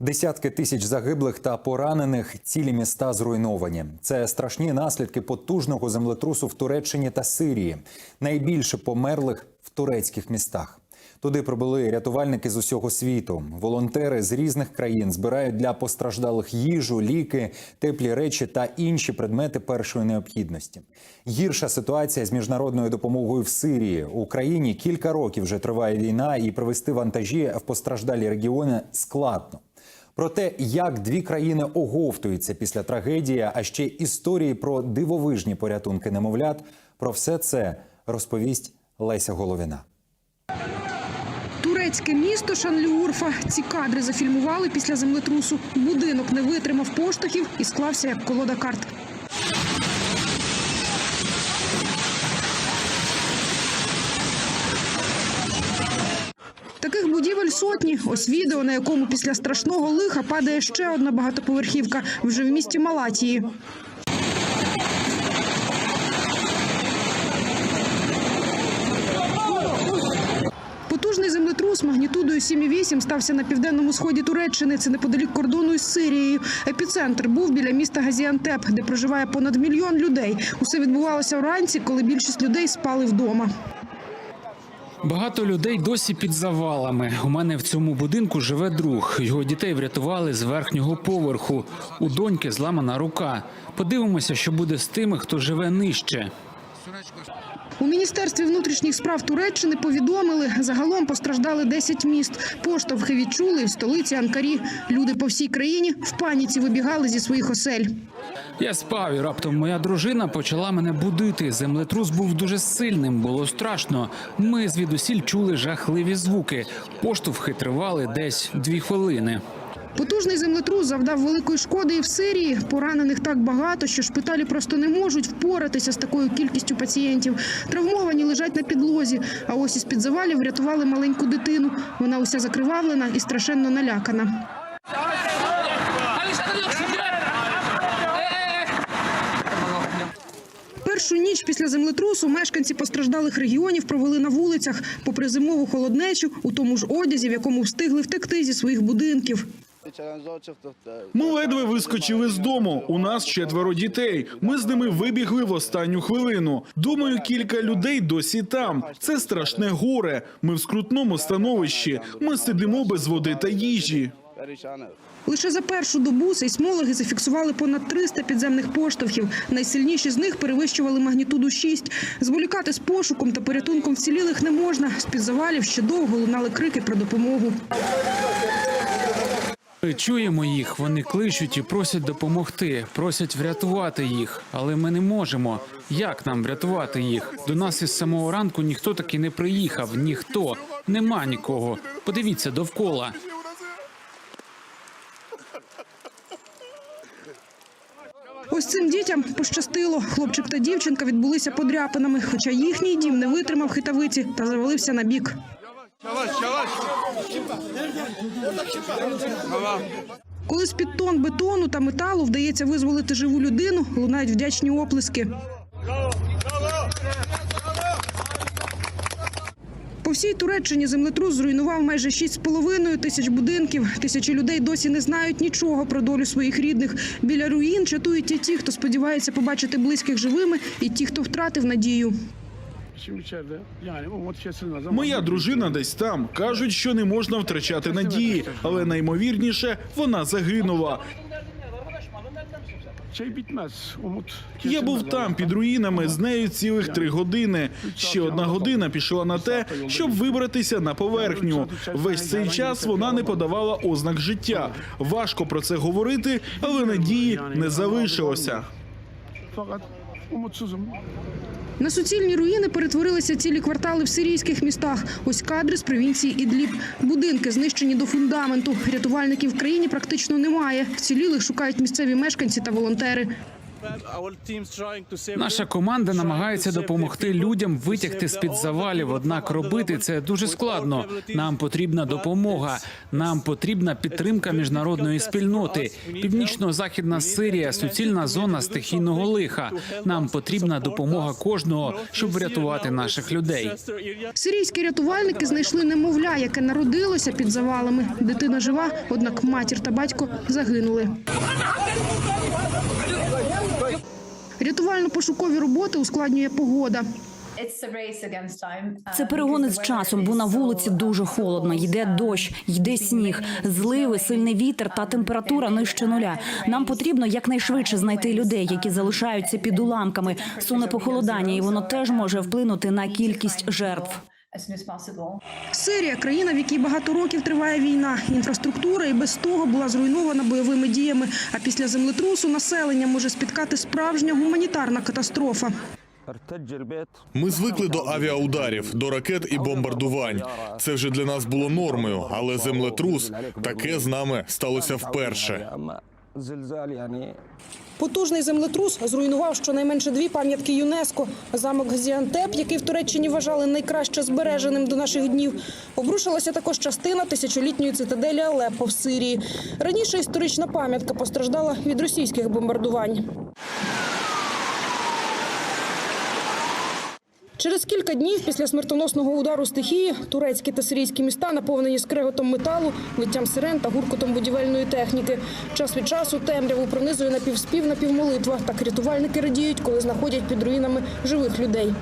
Десятки тисяч загиблих та поранених, цілі міста зруйновані. Це страшні наслідки потужного землетрусу в Туреччині та Сирії. Найбільше померлих в турецьких містах. Туди прибули рятувальники з усього світу. Волонтери з різних країн збирають для постраждалих їжу, ліки, теплі речі та інші предмети першої необхідності. Гірша ситуація з міжнародною допомогою в Сирії. У Україні кілька років вже триває війна, і привезти вантажі в постраждалі регіони складно. Про те, як дві країни оговтуються після трагедії, а ще історії про дивовижні порятунки немовлят. Про все це розповість Леся Головіна. Турецьке місто Шанліурфа. Ці кадри зафільмували після землетрусу. Будинок не витримав поштовхів і склався як колода карт. Будівель сотні. Ось відео, на якому після страшного лиха падає ще одна багатоповерхівка вже в місті Малатії. Потужний землетрус магнітудою 7,8 стався на південному сході Туреччини. Це неподалік кордону із Сирією. Епіцентр був біля міста Газіантеп, де проживає понад мільйон людей. Усе відбувалося вранці, коли більшість людей спали вдома. Багато людей досі під завалами. У мене в цьому будинку живе друг. Його дітей врятували з верхнього поверху. У доньки зламана рука. Подивимося, що буде з тими, хто живе нижче. У міністерстві внутрішніх справ Туреччини повідомили, загалом постраждали 10 міст. Поштовхи відчули в столиці Анкарі. Люди по всій країні в паніці вибігали зі своїх осель. Я спав і раптом моя дружина почала мене будити. Землетрус був дуже сильним, було страшно. Ми звідусіль чули жахливі звуки. Поштовхи тривали десь дві хвилини. Потужний землетрус завдав великої шкоди і в Сирії. Поранених так багато, що шпиталі просто не можуть впоратися з такою кількістю пацієнтів. Травмовані лежать на підлозі. А ось із під завалів врятували маленьку дитину. Вона уся закривавлена і страшенно налякана. Першу ніч після землетрусу мешканці постраждалих регіонів провели на вулицях, попри зимову холоднечу, у тому ж одязі, в якому встигли втекти зі своїх будинків. Ми ледве вискочили з дому. У нас четверо дітей. Ми з ними вибігли в останню хвилину. Думаю, кілька людей досі там. Це страшне горе. Ми в скрутному становищі. Ми сидимо без води та їжі. Лише за першу добу сейсмологи зафіксували понад 300 підземних поштовхів. Найсильніші з них перевищували магнітуду 6. Зволікати з пошуком та порятунком вцілілих не можна. З-під завалів ще довго лунали крики про допомогу. Ми чуємо їх, вони кличуть і просять допомогти, просять врятувати їх, але ми не можемо. Як нам врятувати їх? До нас із самого ранку ніхто таки не приїхав, ніхто нема нікого. Подивіться довкола. Цим дітям пощастило. Хлопчик та дівчинка відбулися подряпинами, хоча їхній дім не витримав хитавиці та завалився на бік. Коли з-під тон бетону та металу вдається визволити живу людину, лунають вдячні оплески. По всій Туреччині землетрус зруйнував майже 6,5 тисяч будинків. Тисячі людей досі не знають нічого про долю своїх рідних. Біля руїн чатують і ті, хто сподівається побачити близьких живими, і ті, хто втратив надію. Моя дружина десь там. кажуть, що не можна втрачати надії, але наймовірніше вона загинула. Я був там під руїнами з нею цілих три години. Ще одна година пішла на те, щоб вибратися на поверхню. Весь цей час вона не подавала ознак життя. Важко про це говорити, але надії не залишилося. На суцільні руїни перетворилися цілі квартали в сирійських містах. Ось кадри з провінції Ідліб. Будинки знищені до фундаменту. Рятувальників в країні практично немає. Вцілілих шукають місцеві мешканці та волонтери. Наша команда намагається допомогти людям витягти з під завалів. Однак робити це дуже складно. Нам потрібна допомога. Нам потрібна підтримка міжнародної спільноти. Північно-західна Сирія суцільна зона стихійного лиха. Нам потрібна допомога кожного, щоб врятувати наших людей. Сирійські рятувальники знайшли немовля, яке народилося під завалами. Дитина жива, однак матір та батько загинули. Рятувально-пошукові роботи ускладнює погода. Це перегони з часом, бо на вулиці дуже холодно. Йде дощ, йде сніг, зливи, сильний вітер та температура нижче нуля. Нам потрібно якнайшвидше знайти людей, які залишаються під уламками. Суне похолодання, і воно теж може вплинути на кількість жертв. Сирія країна, в якій багато років триває війна. Інфраструктура і без того була зруйнована бойовими діями. А після землетрусу населення може спіткати справжня гуманітарна катастрофа. Ми звикли до авіаударів, до ракет і бомбардувань. Це вже для нас було нормою, але землетрус таке з нами сталося вперше. Потужний землетрус зруйнував щонайменше дві пам'ятки ЮНЕСКО. Замок Газіантеп, який в Туреччині вважали найкраще збереженим до наших днів. Обрушилася також частина тисячолітньої цитаделі Алеппо в Сирії. Раніше історична пам'ятка постраждала від російських бомбардувань. Через кілька днів після смертоносного удару стихії турецькі та сирійські міста наповнені скреготом металу, виттям сирен та гуркотом будівельної техніки. Час від часу темряву пронизує напівспів, напівмолитва. Так рятувальники радіють, коли знаходять під руїнами живих людей.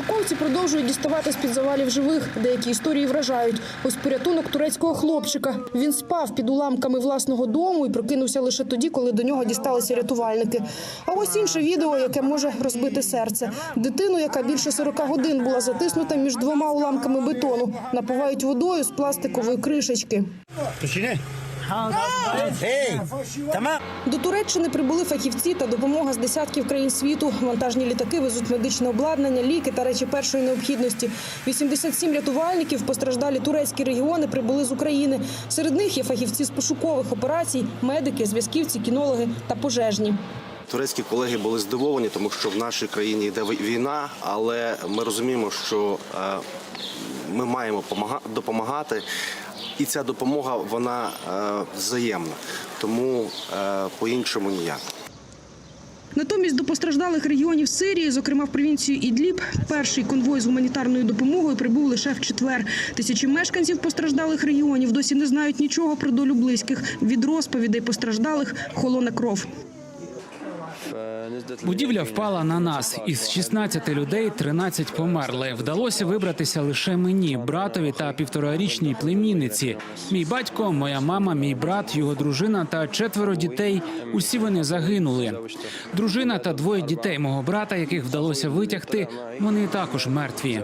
Пошуковці продовжують діставати з-під завалів живих. Деякі історії вражають. Ось порятунок турецького хлопчика. Він спав під уламками власного дому і прокинувся лише тоді, коли до нього дісталися рятувальники. А ось інше відео, яке може розбити серце. Дитину, яка більше 40 годин була затиснута між двома уламками бетону, напувають водою з пластикової кришечки. До Туреччини прибули фахівці та допомога з десятків країн світу. Вантажні літаки везуть медичне обладнання, ліки та речі першої необхідності. 87 рятувальників постраждалі турецькі регіони прибули з України. Серед них є фахівці з пошукових операцій, медики, зв'язківці, кінологи та пожежні. Турецькі колеги були здивовані, тому що в нашій країні йде війна, але ми розуміємо, що е, ми маємо помага- допомагати, і ця допомога вона е, взаємна. Тому е, по-іншому ніяк. Натомість до постраждалих регіонів Сирії, зокрема в провінцію Ідліб, перший конвой з гуманітарною допомогою прибув лише в четвер. Тисячі мешканців постраждалих регіонів досі не знають нічого про долю близьких. Від розповідей постраждалих холоне кров. Будівля впала на нас. Із 16 людей 13 померли. Вдалося вибратися лише мені, братові та півторарічній племінниці. Мій батько, моя мама, мій брат, його дружина та четверо дітей. Усі вони загинули. Дружина та двоє дітей мого брата, яких вдалося витягти, вони також мертві.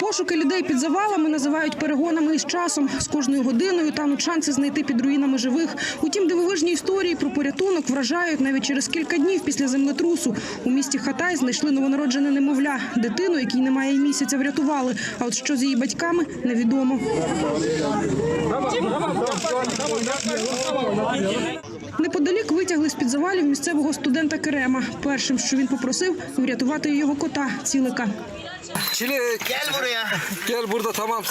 Пошуки людей під завалами називають перегонами із часом. З кожною годиною тануть шанси знайти під руїнами живих. Утім, дивовижні історії про порятунок вражають навіть через кілька днів після землетрусу. У місті Хатай знайшли новонароджене немовля. Дитину, якій немає й місяця, врятували. А от що з її батьками невідомо. Неподалік витягли з-під завалів місцевого студента Керема. Першим, що він попросив, врятувати його кота цілика. Gel buraya. Gel burada tamam.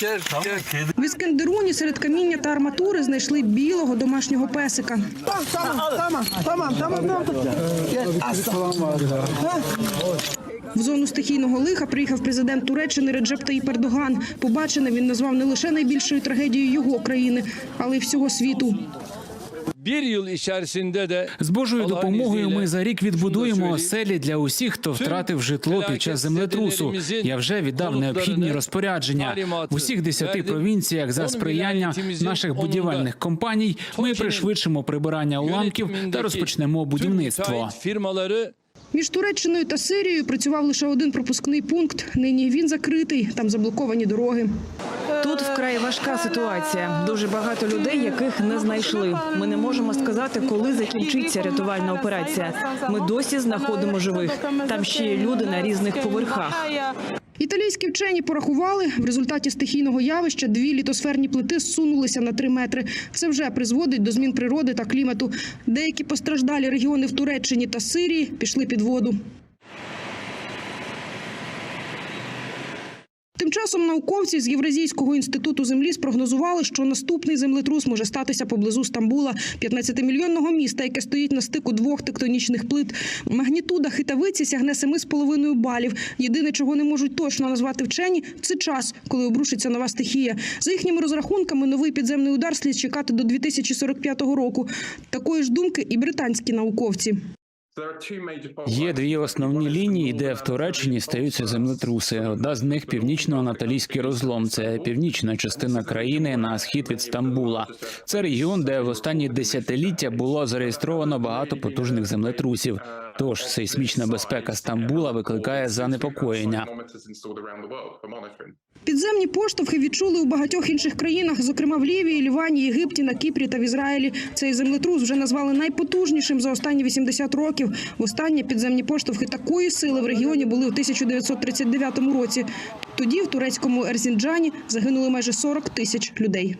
Gel. Gel. В Іскендеруні серед каміння та арматури знайшли білого домашнього песика. В зону стихійного лиха приїхав президент Туреччини Реджеп Таїп Ердоган. Побачене він назвав не лише найбільшою трагедією його країни, але й всього світу. Bir yıl içerisinde de З Божою допомогою ми за рік відбудуємо оселі для усіх, хто втратив житло під час землетрусу. Я вже віддав необхідні розпорядження в усіх десяти провінціях за сприяння наших будівельних компаній. Ми пришвидшимо прибирання уламків та розпочнемо будівництво. Між Туреччиною та Сирією працював лише один пропускний пункт. Нині він закритий. Там заблоковані дороги. Тут вкрай важка ситуація. Дуже багато людей, яких не знайшли. Ми не можемо сказати, коли закінчиться рятувальна операція. Ми досі знаходимо живих. Там ще є люди на різних поверхах. Італійські вчені порахували, в результаті стихійного явища дві літосферні плити зсунулися на три метри. Це вже призводить до змін природи та клімату. Деякі постраждалі регіони в Туреччині та Сирії пішли під воду. Часом науковці з Євразійського інституту землі спрогнозували, що наступний землетрус може статися поблизу Стамбула, 15-мільйонного міста, яке стоїть на стику двох тектонічних плит. Магнітуда хитавиці сягне 7,5 балів. Єдине, чого не можуть точно назвати вчені, це час, коли обрушиться нова стихія. За їхніми розрахунками, новий підземний удар слід чекати до 2045 року. Такої ж думки і британські науковці. Є дві основні лінії, де в Туреччині стаються землетруси. Одна з них північно-анатолійський розлом. Це північна частина країни на схід від Стамбула. Це регіон, де в останні десятиліття було зареєстровано багато потужних землетрусів. Тож сейсмічна безпека Стамбула викликає занепокоєння. Підземні поштовхи відчули у багатьох інших країнах, зокрема в Лівії, Лівані, Єгипті, на Кіпрі та в Ізраїлі. Цей землетрус вже назвали найпотужнішим за останні 80 років. Востаннє підземні поштовхи такої сили в регіоні були у 1939 році. Тоді в турецькому Ерзінджані загинули майже 40 тисяч людей.